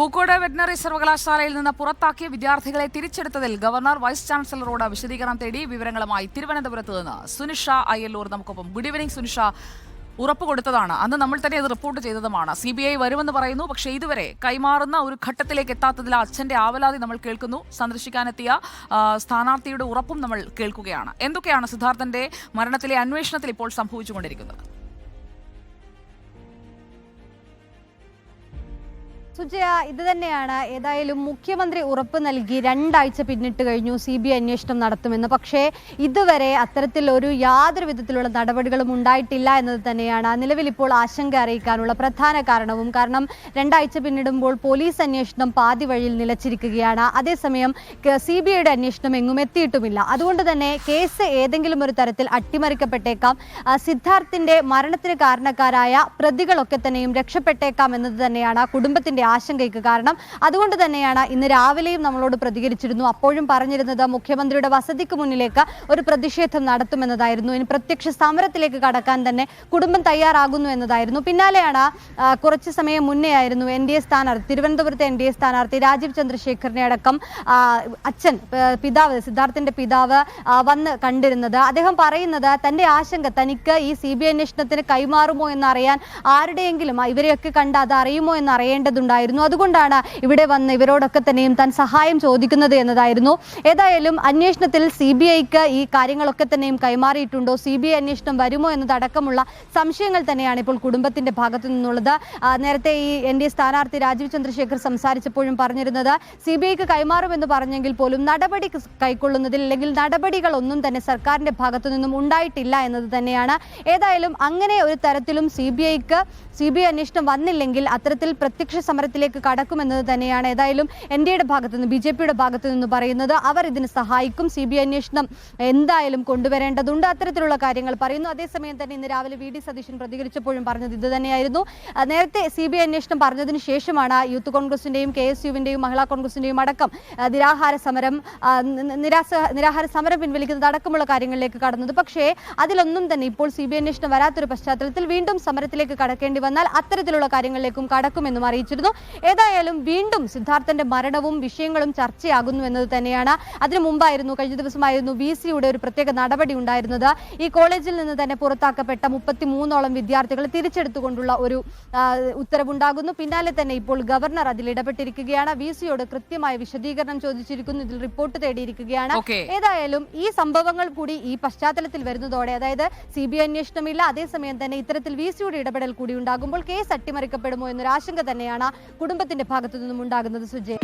Pookode veterinary സർവകലാശാലയിൽ നിന്ന് പുറത്താക്കിയ വിദ്യാർത്ഥികളെ തിരിച്ചെടുത്തതിൽ ഗവർണർ വൈസ് ചാൻസലറോട് വിശദീകരണം തേടി വിവരങ്ങളുമായി തിരുവനന്തപുരത്ത് നിന്ന് സുനിഷ അയ്യല്ലൂർ നമുക്കൊപ്പം. Good evening Sunisha. ഉറപ്പ് കൊടുത്തതാണ്. അന്ന് നമ്മൾ തന്നെ അത് റിപ്പോർട്ട് ചെയ്തതുമാണ്. സി ബി ഐ വരുമെന്ന് പറയുന്നു. പക്ഷേ ഇതുവരെ കൈമാറുന്ന ഒരു ഘട്ടത്തിലേക്ക് എത്താത്തതിൽ അച്ഛന്റെ ആവലാതി നമ്മൾ കേൾക്കുന്നു. സന്ദർശിക്കാനെത്തിയ സ്ഥാനാർത്ഥിയുടെ ഉറപ്പും നമ്മൾ കേൾക്കുകയാണ്. എന്തൊക്കെയാണ് സിദ്ധാർത്ഥന്റെ മരണത്തിലെ അന്വേഷണത്തിൽ ഇപ്പോൾ സംഭവിച്ചുകൊണ്ടിരിക്കുന്നത്? സുജയ ഇത് തന്നെയാണ് ഏതായാലും മുഖ്യമന്ത്രി ഉറപ്പ് നൽകി രണ്ടാഴ്ച പിന്നിട്ട് കഴിഞ്ഞു സി ബി ഐ അന്വേഷണം നടത്തുമെന്ന്. പക്ഷേ ഇതുവരെ അത്തരത്തിൽ ഒരു യാതൊരു വിധത്തിലുള്ള നടപടികളും ഉണ്ടായിട്ടില്ല എന്നത് തന്നെയാണ് നിലവിൽ ഇപ്പോൾ ആശങ്ക അറിയിക്കാനുള്ള പ്രധാന കാരണവും. കാരണം രണ്ടാഴ്ച പിന്നിടുമ്പോൾ പോലീസ് അന്വേഷണം പാതി വഴിയിൽ നിലച്ചിരിക്കുകയാണ്. അതേസമയം സി ബി ഐയുടെ അന്വേഷണം എങ്ങും എത്തിയിട്ടുമില്ല. അതുകൊണ്ട് തന്നെ കേസ് ഏതെങ്കിലും ഒരു തരത്തിൽ അട്ടിമറിക്കപ്പെട്ടേക്കാം. സിദ്ധാർത്ഥിന്റെ മരണത്തിന് കാരണക്കാരായ പ്രതികളൊക്കെ തന്നെയും രക്ഷപ്പെട്ടേക്കാം എന്നത് തന്നെയാണ് കുടുംബത്തിന്റെ ആശങ്കയ്ക്ക് കാരണം. അതുകൊണ്ട് തന്നെയാണ് ഇന്ന് രാവിലെയും നമ്മളോട് പ്രതികരിച്ചിരുന്നു. അപ്പോഴും പറഞ്ഞിരുന്നത് മുഖ്യമന്ത്രിയുടെ വസതിക്ക് മുന്നിലേക്ക് ഒരു പ്രതിഷേധം നടത്തുമെന്നതായിരുന്നു. ഇനി പ്രത്യക്ഷ സമരത്തിലേക്ക് കടക്കാൻ തന്നെ കുടുംബം തയ്യാറാകുന്നു എന്നതായിരുന്നു. പിന്നാലെയാണ് കുറച്ച് സമയം മുന്നേ ആയിരുന്നു എൻ ഡി എ സ്ഥാനാർത്ഥി തിരുവനന്തപുരത്തെ എൻ ഡി എ സ്ഥാനാർത്ഥി രാജീവ് ചന്ദ്രശേഖരനെ അടക്കം അച്ഛൻ പിതാവ് സിദ്ധാർത്ഥിന്റെ പിതാവ് വന്ന് കണ്ടിരുന്നത്. അദ്ദേഹം പറയുന്നത് തന്റെ ആശങ്ക തനിക്ക് ഈ സി ബി അന്വേഷണത്തിന് കൈമാറുമോ എന്നറിയാൻ ആരുടെയെങ്കിലും ഇവരെയൊക്കെ കണ്ട് അത് അറിയുമോ എന്ന് അറിയേണ്ടതുണ്ടായിരുന്നു അതുകൊണ്ടാണ് ഇവിടെ വന്ന് ഇവരോടൊക്കെ തന്നെയും താൻ സഹായം ചോദിക്കുന്നത് എന്നതായിരുന്നു. ഏതായാലും അന്വേഷണത്തിൽ സി ബി ഐക്ക് ഈ കാര്യങ്ങളൊക്കെ തന്നെയും കൈമാറിയിട്ടുണ്ടോ? സി ബി ഐ അന്വേഷണം വരുമോ എന്നതടക്കമുള്ള സംശയങ്ങൾ തന്നെയാണ് ഇപ്പോൾ കുടുംബത്തിന്റെ ഭാഗത്തു നിന്നുള്ളത്. നേരത്തെ ഈ എൻ ഡി എ സ്ഥാനാർത്ഥി രാജീവ് ചന്ദ്രശേഖർ സംസാരിച്ചപ്പോഴും പറഞ്ഞിരുന്നത് സി ബി ഐക്ക് കൈമാറുമെന്ന് പറഞ്ഞെങ്കിൽ പോലും നടപടി കൈക്കൊള്ളുന്നതിൽ അല്ലെങ്കിൽ നടപടികളൊന്നും തന്നെ സർക്കാരിന്റെ ഭാഗത്തു നിന്നും ഉണ്ടായിട്ടില്ല എന്നത് തന്നെയാണ്. ഏതായാലും അങ്ങനെ ഒരു തരത്തിലും സി ബി ഐക്ക് സി ബി ഐ അന്വേഷണം വന്നില്ലെങ്കിൽ അത്തരത്തിൽ പ്രത്യക്ഷ സമരത്തിലേക്ക് കടക്കുമെന്നത് തന്നെയാണ് ഏതായാലും എൻ ഡി എയുടെ ഭാഗത്തു നിന്ന് ബി ജെ പിയുടെ ഭാഗത്തു നിന്ന് പറയുന്നത്. അവർ ഇതിന് സഹായിക്കും. സി ബി അന്വേഷണം എന്തായാലും കൊണ്ടുവരേണ്ടതുണ്ട് അത്തരത്തിലുള്ള കാര്യങ്ങൾ പറയുന്നു. അതേസമയം തന്നെ ഇന്ന് രാവിലെ വി ഡി സതീശൻ പ്രതികരിച്ചപ്പോഴും പറഞ്ഞത് ഇത് തന്നെയായിരുന്നു നേരത്തെ സി ബി അന്വേഷണം പറഞ്ഞതിന് ശേഷമാണ് യൂത്ത് കോൺഗ്രസിന്റെയും കെ എസ് യുവിന്റെയും മഹിളാ കോൺഗ്രസിന്റെയും അടക്കം നിരാഹാര സമരം നിരാസ നിരാഹാര സമരം പിൻവലിക്കുന്നത് അടക്കമുള്ള കാര്യങ്ങളിലേക്ക് കടന്നത്. പക്ഷേ അതിലൊന്നും തന്നെ ഇപ്പോൾ സി ബി അന്വേഷണം വരാത്തൊരു പശ്ചാത്തലത്തിൽ വീണ്ടും സമരത്തിലേക്ക് കടക്കേണ്ടി വന്നാൽ അത്തരത്തിലുള്ള കാര്യങ്ങളിലേക്കും കടക്കുമെന്നും അറിയിച്ചിരുന്നു. ഏതായാലും വീണ്ടും സിദ്ധാർത്ഥന്റെ മരണവും വിഷയങ്ങളും ചർച്ചയാകുന്നു എന്നത് തന്നെയാണ്. അതിനു മുമ്പായിരുന്നു കഴിഞ്ഞ ദിവസമായിരുന്നു വി സിയുടെ ഒരു പ്രത്യേക നടപടി ഉണ്ടായിരുന്നത്. ഈ കോളേജിൽ നിന്ന് തന്നെ പുറത്താക്കപ്പെട്ട മുപ്പത്തി മൂന്നോളം വിദ്യാർത്ഥികളെ തിരിച്ചെടുത്തുകൊണ്ടുള്ള ഒരു ഉത്തരവുണ്ടാകുന്നു. പിന്നാലെ തന്നെ ഇപ്പോൾ ഗവർണർ അതിൽ ഇടപെട്ടിരിക്കുകയാണ്. വി സിയോട് കൃത്യമായ വിശദീകരണം ചോദിച്ചിരിക്കുന്നു. ഇതിൽ റിപ്പോർട്ട് തേടിയിരിക്കുകയാണ്. ഏതായാലും ഈ സംഭവങ്ങൾ കൂടി ഈ പശ്ചാത്തലത്തിൽ വരുന്നതോടെ അതായത് സി ബി ഐ അന്വേഷണമില്ല. അതേസമയം തന്നെ ഇത്തരത്തിൽ വി സിയുടെ ഇടപെടൽ കൂടി ഉണ്ടാകുമ്പോൾ കേസ് അട്ടിമറിക്കപ്പെടുമോ എന്നൊരു ആശങ്ക തന്നെയാണ് കുടുംബത്തിന്റെ ഭാഗത്തു നിന്നും ഉണ്ടാകുന്നത് സുജയ്.